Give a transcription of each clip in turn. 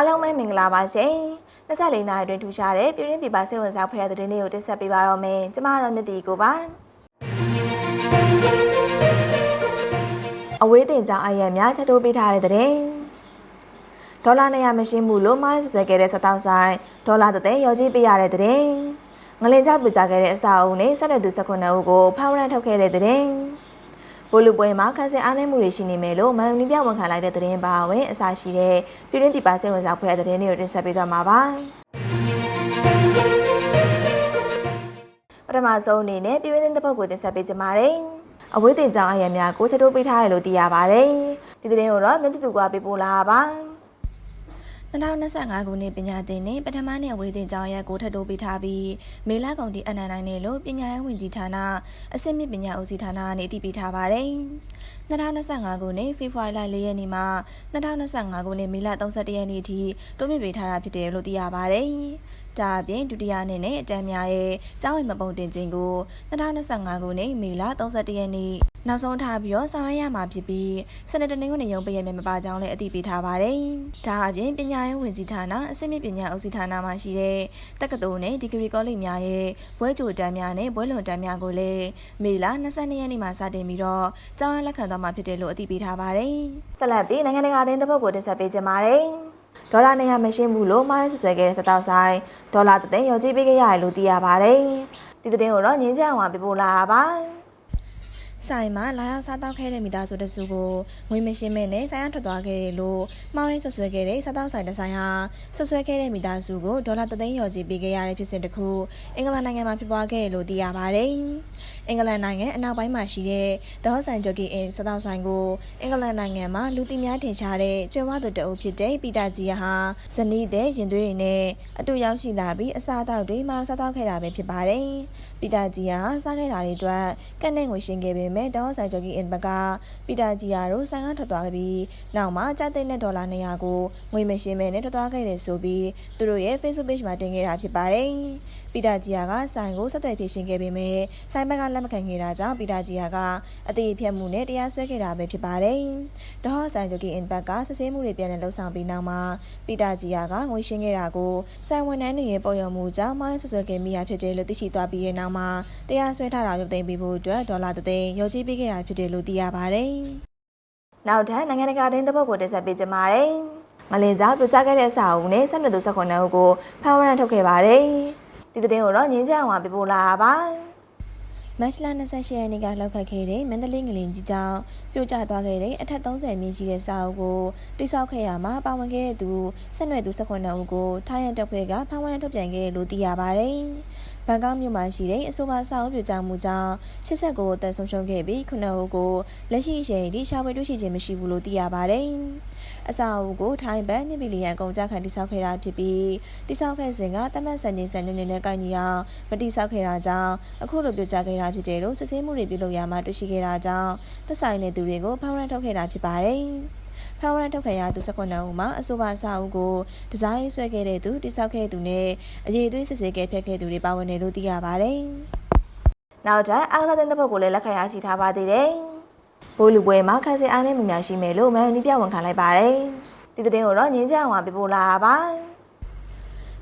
အားလုံးပဲမင်္ဂလာပါရှင်24နာရီအတွင်းထူရှားတဲ့ပြည်ရင်းပြည်ပစိတ်ဝင်စားဖွယ်ရတဲ့နေ့ကိုတင်ဆက်ပေးပါတော့မယ်ကျမတို့မြတ်တီကိုပါအဝေးတင်ကြောင်အရက်များထပ်တိုးပေးထားတဲ့တဲ့ဒေါ်လာ200မရှင်းမှုလို့မိုင်းဆွဲခဲ့တဲ့စတောက်ဆိုင်ဒေါ်လာတစ်သိန်းရော်ကြီးပေးရတဲ့တဲ့ငလင်ချပူကြခဲ့တဲ့အစာအုပ်နဲ့ဆက်လက်သူ19ဦးကိုဖောင်းရန်ထုတ်ခဲ့တဲ့တဲ့ ဘိုလူပွဲမှာခန်းစင်အားနည်းမှုတွေရှိနေမယ်လို့မန်နီပြဝန်ခံလိုက်တဲ့သတင်းပါဝင်အစာရှိတဲ့ပြည်တွင်းပြည်ပစိတ်ဝင်စားဖွဲ့တဲ့သတင်းတွေကိုတင်ဆက်ပေးသွားမှာပါပထမဆုံးအနေနဲ့ပြည်တွင်းသတင်းတစ်ပုဒ်ကိုတင်ဆက်ပေးကြပါမယ်အဝေးတင်ကြောင်အရံများကိုထထိုးပေးထားရလို့သိရပါတယ်ဒီသတင်းကိုတော့မြင့်တူကပေးပို့လာပါ 2025ခုနှစ်ပညာသင်နှင့်ပထမနှစ်အဝေးသင်ကျောင်းရက်ကိုထပ်တိုးပေးထားပြီးမေလကုန်တီအနန္တနိုင်နယ်လို့ပညာရေးဝန်ကြီးဌာနအစစ်မြစ်ပညာဦးစီးဌာနကနေတည်ပြီးထားပါတယ်။2025ခုနှစ်ဖေဖော်ဝါရီလ4ရက်နေ့မှ2025ခုနှစ်မေလ31ရက်နေ့ထိတိုးမြင့်ပေးထားတာဖြစ်တယ်လို့သိရပါတယ်။ဒါအပြင်ဒုတိယနှစ်နဲ့အတန်းများရဲ့ကျောင်းဝင်မပုံတင်ခြင်းကို2025ခုနှစ်မေလ31ရက်နေ့နောက်ဆုံးထားပြီးတော့ဆောင်ရွက်ရမှာဖြစ်ပြီးစနေတနင်္ဂနွေရုံးပရမြမပါကြောင်းလည်းအသိပေးထားပါတယ်။ဒါအပြင်ပညာရေးဝန်ကြီးဌာနအစိမ့်မြပညာဦးစီးဌာနမှရှိတဲ့တက္ကသိုလ်နဲ့ဒီဂရီကောလိပ်များရဲ့ဘွဲ့ကြိုတန်းများနဲ့ဘွဲ့လွန်တန်းများကိုလည်းမေလ22ရက်နေ့မှာစတင်ပြီးတော့ကျောင်းရလက်ခံသွားမှာဖြစ်တယ်လို့အသိပေးထားပါတယ်။ဆက်လက်ပြီးနိုင်ငံတကာတင်းတစ်ပုဒ်ကိုတင်ဆက်ပေးကြပါမယ်။ ဒေါ်လာ200မရှင်းဘူးလို့မိုင်းဆွဆွဲခဲ့တဲ့စတောက်ဆိုင်ဒေါ်လာ3သိန်းရော်ကြီးပေးခဲ့ရတယ်လို့သိရပါတယ်။ဒီသတင်းကိုတော့ငင်းချအောင်ပါပြပို့လာပါ ဆိုင်မှာလာရောက်စားတောက်ခဲ့တဲ့မိသားစုတစုကိုငွေမရှင်းမဲ့နဲ့ဆိုင်ရထွက်သွားခဲ့တယ်လို့မှားရင်းဆွဆွဲခဲ့တဲ့စားတောက်ဆိုင်တစ်ဆိုင်ဟာဆွဆွဲခဲ့တဲ့မိသားစုကိုဒေါ်လာ3သိန်းရော်ကြီးပေးခဲ့ရတဲ့ဖြစ်စဉ်တစ်ခုအင်္ဂလန်နိုင်ငံမှာဖြစ်ပွားခဲ့တယ်လို့သိရပါတယ်။အင်္ဂလန်နိုင်ငံအနောက်ပိုင်းမှာရှိတဲ့ဒေါ်ဆိုင်ဂျိုကီအင်စားတောက်ဆိုင်ကိုအင်္ဂလန်နိုင်ငံမှာလူသိများထင်ရှားတဲ့ကျွမ်းဝသူတအုပ်ဖြစ်တဲ့ပီတာဂျီယာဟာဇနီးတဲ့ရင်သွေးတွေနဲ့အတူရောက်ရှိလာပြီးအစားအသောက်တွေမှာစားတောက်ခဲ့တာပဲဖြစ်ပါတယ်။ပီတာဂျီယာဟာစားခဲ့တာတွေအတွက်ကက်နဲ့ငွေရှင်းခဲ့ပေမဲ့ဒေါ်ဆိုင်ဂျိုကီအင်ဘကပီတာဂျီယာတို့ဆိုင်ကထွက်သွားပြီးနောက်မှာကျတဲ့နဲ့ဒေါ်လာ200ကိုငွေမရှင်းမဲ့နဲ့ထွက်သွားခဲ့တယ်ဆိုပြီးသူတို့ရဲ့ Facebook page မှာတင်ခဲ့တာဖြစ်ပါတယ်။ပီတာဂျီယာကဆိုင်ကိုဆက်သွယ်ဖြည့်ရှင်းခဲ့ပေမဲ့ဆိုင်ဘက်ကလက်မခံခဲ့တာကြောင့်ပီတာဂျီယာကအသေးဖြတ်မှုနဲ့တရားစွဲခဲ့တာပဲဖြစ်ပါတယ်။ဒေါ်ဆိုင်ဂျိုကီအင်ဘကစစ်ဆေးမှုတွေပြန်လည်လှုပ်ဆောင်ပြီးနောက်မှာပီတာဂျီယာကငွေရှင်းခဲ့တာကိုဆိုင်ဝန်ထမ်းတွေရဲ့ပေါ်ရမှုကြောင့်မိုင်းဆွဆွဲခဲ့မိရဖြစ်တယ်လို့သိရှိသွားပြီးတဲ့နောက်မှာတရားစွဲထားတာရုပ်သိမ်းပေးဖို့အတွက်ဒေါ်လာ3သိန်းရော်ကြီးပေးခဲ့တာဖြစ်တယ်လို့သိရပါတယ်။နောက်ထပ်နိုင်ငံတကာတင်းသဘောကိုတင်ဆက်ပေးကြပါမယ်။မလင်ကြားပြကြခဲ့တဲ့အစာအုပ်နဲ့ဆက်နွယ်သူ18ဦးကိုဖမ်းဝရမ်းထုတ်ခဲ့ပါတယ်။ဒီသတင်းကိုတော့ငင်းချအောင်ပါပြပို့လာပါ။မတ်လ28ရက်နေ့ကလောက်ခတ်ခဲ့တဲ့မန္တလေးငလင်ကြီးကြောင့်ပြိုကျသွားခဲ့တဲ့အထက်30မြင့်ရှိတဲ့စာအုပ်ကိုတိစောက်ခဲ့ရမှာပါဝင်ခဲ့တဲ့သူဆက်နွယ်သူ18ဦးကိုထိုင်းရန်တပ်ဖွဲ့ကဖမ်းဝရမ်းထုတ်ပြန်ခဲ့လို့သိရပါတယ်။ ဘန်ကောက်မြို့မှာရှိတဲ့အဆိုပါစာအုပ်ပြကြမှုကြောင့်89ကိုတက်ဆုံးရှုံးခဲ့ပြီး9ဦးကိုလက်ရှိအချိန်ထိရှာဖွေတွေ့ရှိခြင်းမရှိဘူးလို့သိရပါတယ်။အစာအုပ်ကိုထိုင်းဘတ်2ဘီလီယံကုန်ကျခံတိစောက်ခဲ့တာဖြစ်ပြီးတိစောက်ခဲ့စဉ်ကတမတ်စံနေစံနေနဲ့ကိုင်ညီအောင်မတိစောက်ခဲ့တာကြောင့်အခုလိုပြကြခဲ့တာဖြစ်တယ်လို့စစ်ဆေးမှုတွေပြုလုပ်ရမှတွေ့ရှိခဲ့တာကြောင့်သက်ဆိုင်တဲ့သူတွေကိုဖောင်းရမ်းထုတ်ခဲ့တာဖြစ်ပါတယ်။ ဖမ်းဝရမ်းထုတ်ခံရသူ19ဦးမှာအဆိုပါအစာအုပ်ကိုဒီဇိုင်းဆွဲခဲ့တဲ့သူတိစောက်ခဲ့သူနဲ့အရေးသွေးစစ်ဆေးခဲ့ဖျက်ခဲ့သူတွေပါဝင်တယ်လို့သိရပါတယ်။နောက်ထပ်အားသာတဲ့ဘက်ကိုလည်းလက်ခံရရှိထားပါသေးတယ်။ဘိုးလူပွဲမှာခန်းစင်အားနဲ့မြများရှိမယ်လို့မန်နီပြဝန်ခံလိုက်ပါတယ်။ဒီတဲ့င်းကိုတော့ငင်းကြအောင်ပါပြပို့လာပါ။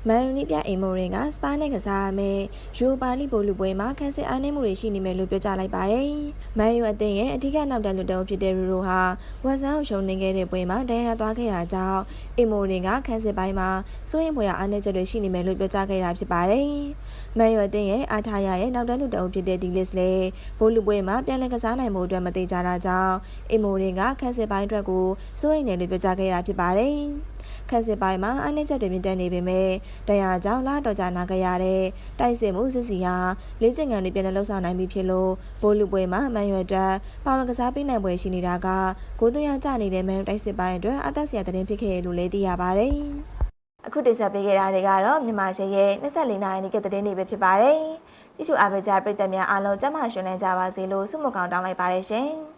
မန်ယူနီပြအိမ်မိုရင်ကစပါးနဲ့ကစားရမယ်ယူပါလီဘိုလူပွဲမှာခန်းစစ်အားနည်းမှုတွေရှိနေမယ်လို့ပြောကြားလိုက်ပါတယ်။မန်ယူအသင်းရဲ့အဓိကနောက်တန်းလူတောင်ဖြစ်တဲ့ရူရိုဟာဝက်ဆန်ကိုရှုံးနေခဲ့တဲ့ပွဲမှာဒဏ်ရာသွားခဲ့တာကြောင့်အိမ်မိုရင်ကခန်းစစ်ပိုင်းမှာစိုးရင်ပွဲရအားနည်းချက်တွေရှိနေမယ်လို့ပြောကြားခဲ့တာဖြစ်ပါတယ်။မန်ယူအသင်းရဲ့အားထားရရဲ့နောက်တန်းလူတောင်ဖြစ်တဲ့ဒီလစ်လေဘိုလူပွဲမှာပြန်လည်ကစားနိုင်မှုအတွက်မသေးကြတာကြောင့်အိမ်မိုရင်ကခန်းစစ်ပိုင်းအတွက်ကိုစိုးရင်တယ်လို့ပြောကြားခဲ့တာဖြစ်ပါတယ်။ ခက်စစ်ပိုင်းမှာအနှိမ့်ချက်တွေမြင့်တက်နေပေမဲ့တရားကြောင့်လာတော့ကြနာခဲ့ရတဲ့တိုက်စစ်မှုစစ်စီဟာလေးစင်ငံတွေပြန်လည်လှုပ်ဆောင်နိုင်ပြီဖြစ်လို့ဘိုးလူပွဲမှာမန်ရွယ်တက်ပါဝင်ကစားပေးနိုင်ပွဲရှိနေတာကကိုသွင်းရကြနေတဲ့မန်တိုက်စစ်ပိုင်းအတွက်အသက်ဆရာတရင်ဖြစ်ခဲ့ရလို့လည်းသိရပါတယ်အခုတင်ဆက်ပေးခဲ့တာတွေကတော့မြန်မာရှယ်ရဲ့24နိုင်နေ့ကတဲ့နေ့ပဲဖြစ်ပါတယ်။ကြည့်ရှုအားပေးကြပရိသတ်များအားလုံးကျမရှင်လန်းကြပါစေလို့ဆုမကောင်းတောင်းလိုက်ပါတယ်ရှင်။